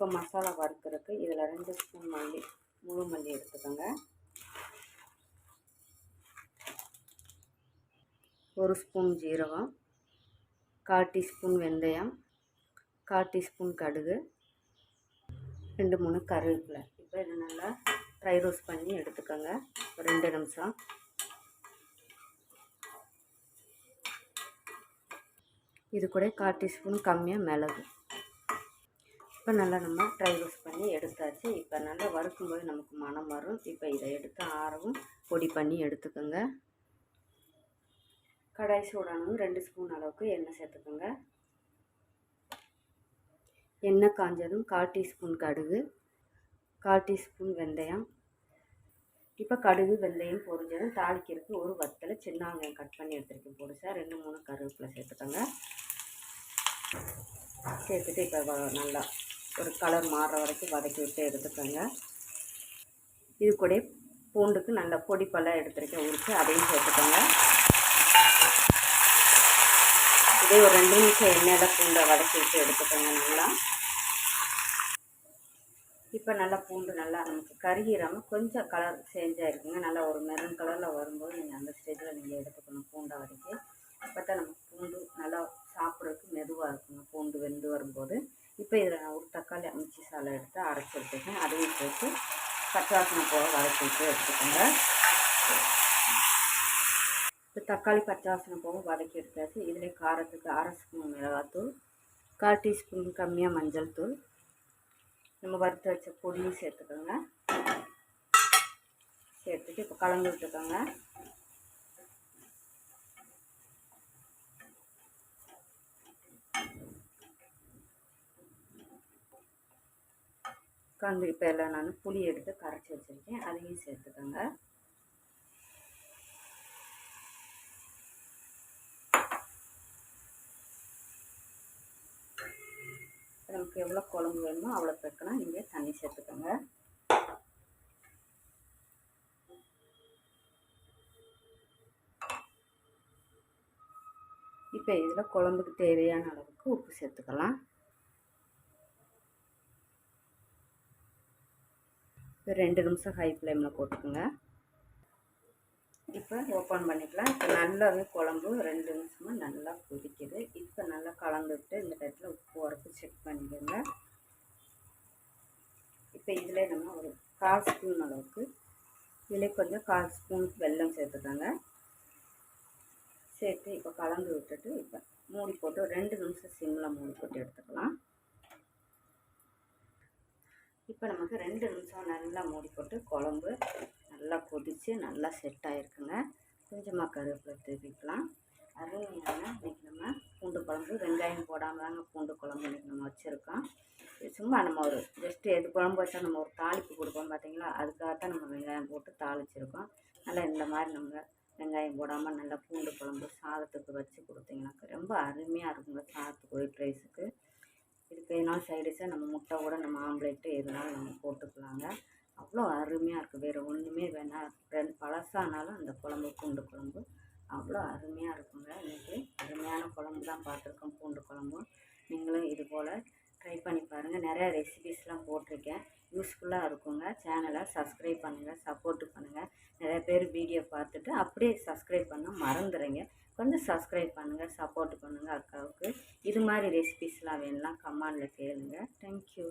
இப்போ மசாலா வறுக்கிறதுக்கு இதில் ரெண்டு ஸ்பூன் மல்லி முழு மல்லி எடுத்துக்கோங்க. ஒரு ஸ்பூன் ஜீரகம் கால் டீஸ்பூன் வெந்தயம் கால் டீஸ்பூன் கடுகு ரெண்டு மூணு கருவேப்பிலை. இப்போ இதை நல்லா ட்ரை ரோஸ்ட் பண்ணி எடுத்துக்கோங்க. ரெண்டு நிமிஷம். இது கூட கால் டீஸ்பூன் கம்மியாக மிளகு. இப்போ நல்லா நம்ம ட்ரை ரோஸ்ட் பண்ணி எடுத்தாச்சு. இப்போ நல்லா வறுக்கும்போது நமக்கு மனம் வரும். இப்போ இதை எடுத்து ஆறவும் பொடி பண்ணி எடுத்துக்கோங்க. கடாய் சூடானதும் ரெண்டு ஸ்பூன் அளவுக்கு எண்ணெய் சேர்த்துக்கோங்க. எண்ணெய் காஞ்சதும் கால் டீஸ்பூன் கடுகு கால் டீஸ்பூன் வெந்தயம். இப்போ கடுகு வெந்தயம் பொரிஞ்சதும் தாளிக்கிறதுக்கு ஒரு வத்தலை சின்ன வெங்காயம் கட் பண்ணி எடுத்துருக்கேன். பொடிசா ரெண்டு மூணு கருவேப்பிலை சேர்த்துக்கோங்க. சேர்த்துட்டு இப்போ நல்லா ஒரு கலர் மாறுற வரைக்கும் வதக்கி விட்டு எடுத்துக்கோங்க. இது கூட பூண்டுக்கு நல்ல பொடி பல்ல எடுத்துருக்கேன். உரித்து அதையும் சேர்த்துக்கோங்க. இதே ஒரு ரெண்டு நிமிஷம் எண்ணெயில் பூண்டை வதக்கி விட்டு எடுத்துக்கோங்க நல்லா. இப்போ நல்லா பூண்டு நல்லா நமக்கு கருகிராமல் கொஞ்சம் கலர் சேஞ்சாக இருக்குங்க நல்லா ஒரு மெரூன் கலரில் வரும்போது நீங்கள் அந்த ஸ்டேஜில் நீங்கள் எடுத்துக்கணும் பூண்டை வதக்கி. அப்போ தான் நமக்கு பூண்டு நல்லா சாப்பிட்றதுக்கு மெதுவாக இருக்குங்க பூண்டு வெந்து வரும்போது இப்போ இதில் நான் ஒரு தக்காளி அமிச்சி எடுத்து அரைச்சி எடுத்துக்கேன் அதையும் போட்டு பச்சை போக வதக்கி விட்டு எடுத்துக்கோங்க. இப்போ தக்காளி பச்சை வாசனை போக வதக்கி எடுத்தாச்சு. இதில் காரத்துக்கு அரை ஸ்பூன் மிளகாத்தூள் கால் டீஸ்பூன் கம்மியாக மஞ்சள் தூள். நம்ம வறுத்து வச்ச பொடியும் சேர்த்துக்கோங்க. சேர்த்துட்டு இப்போ கலந்து விட்டுக்கோங்க. கலந்து இப்போ எல்லாம் நான் புளி எடுத்து கரைச்சி வச்சுருக்கேன். அதையும் சேர்த்துக்கோங்க. நமக்கு எவ்வளோ குழம்பு வேணுமோ அவ்வளோ பெருக்கணும் நீங்கள் தண்ணி சேர்த்துக்கோங்க. இப்போ இதில் குழம்புக்கு தேவையான அளவுக்கு உப்பு சேர்த்துக்கலாம். இப்போ ரெண்டு நிமிஷம் ஹை ஃப்ளேமில் போட்டுக்கோங்க. இப்போ ஓப்பன் பண்ணிக்கலாம். இப்போ நல்லாவே குழம்பு ரெண்டு நிமிஷமாக நல்லா கொதிக்குது. இப்போ நல்லா கலந்துட்டு இந்த டயத்தில் உப்பு உரப்பு செக் பண்ணிக்கோங்க. இப்போ இதில் நம்ம ஒரு கால் ஸ்பூன் அளவுக்கு இதில் கொஞ்சம் கால் ஸ்பூன் வெல்லம் சேர்த்துக்கோங்க. சேர்த்து இப்போ கலந்து விட்டுட்டு இப்போ மூடி போட்டு ரெண்டு நிமிஷம் சிம்மில் மூடி போட்டு எடுத்துக்கலாம். இப்போ நமக்கு ரெண்டு நிமிஷம் நல்லா மூடி போட்டு குழம்பு நல்லா கொதித்து நல்லா செட் ஆகிருக்குங்க கொஞ்சமாக கருவேப்பிலை தூக்கிக்கலாம் அருமையான இன்றைக்கி நம்ம பூண்டு குழம்பு வெங்காயம் போடாமல் தாங்க பூண்டு குழம்பு இன்றைக்கி நம்ம வச்சுருக்கோம். சும்மா நம்ம ஒரு ஜஸ்ட்டு எது குழம்பு வச்சா நம்ம ஒரு தாளிப்பு கொடுப்போம் பார்த்தீங்களா அதுக்காக தான் நம்ம வெங்காயம் போட்டு தாளிச்சிருக்கோம். நல்லா இந்த மாதிரி நம்ம வெங்காயம் போடாமல் நல்லா பூண்டு குழம்பு சாதத்துக்கு வச்சு கொடுத்தீங்கன்னாக்கா ரொம்ப அருமையாக இருக்குங்க சாதத்துக்கு ஒயிட் ரைஸுக்கு. இதுக்கு எதனாலும் சைடிஷாக நம்ம முட்டை கூட நம்ம ஆம்லேட்டு எதுனாலும் நம்ம போட்டுக்கலாங்க. அவ்வளோ அருமையாக இருக்குது வேறு ஒன்றுமே வேணாம் ரெண்டு பழசானாலும் அந்த குழம்பு பூண்டு குழம்பு அவ்வளோ அருமையாக இருக்குங்க. இன்றைக்கி அருமையான குழம்பு தான் பார்த்துருக்கோம் பூண்டு குழம்பும். நீங்களும் இது போல் ட்ரை பண்ணி பாருங்கள் நிறையா ரெசிபீஸ்லாம் போட்டிருக்கேன். யூஸ்ஃபுல்லாக இருக்குங்க. சேனலை சப்ஸ்கிரைப் பண்ணுங்கள் சப்போர்ட் பண்ணுங்கள் நிறைய பேர் வீடியோ பார்த்துட்டு அப்படியே சப்ஸ்கிரைப் பண்ண மறந்துடுங்க கொஞ்சம் சப்ஸ்கிரைப் பண்ணுங்கள் சப்போர்ட் பண்ணுங்கள் அக்காவுக்கு. இது மாதிரி ரெசிபீஸ்லாம் வேணும்னா கமாண்டில் கேளுங்கள் தேங்க்யூ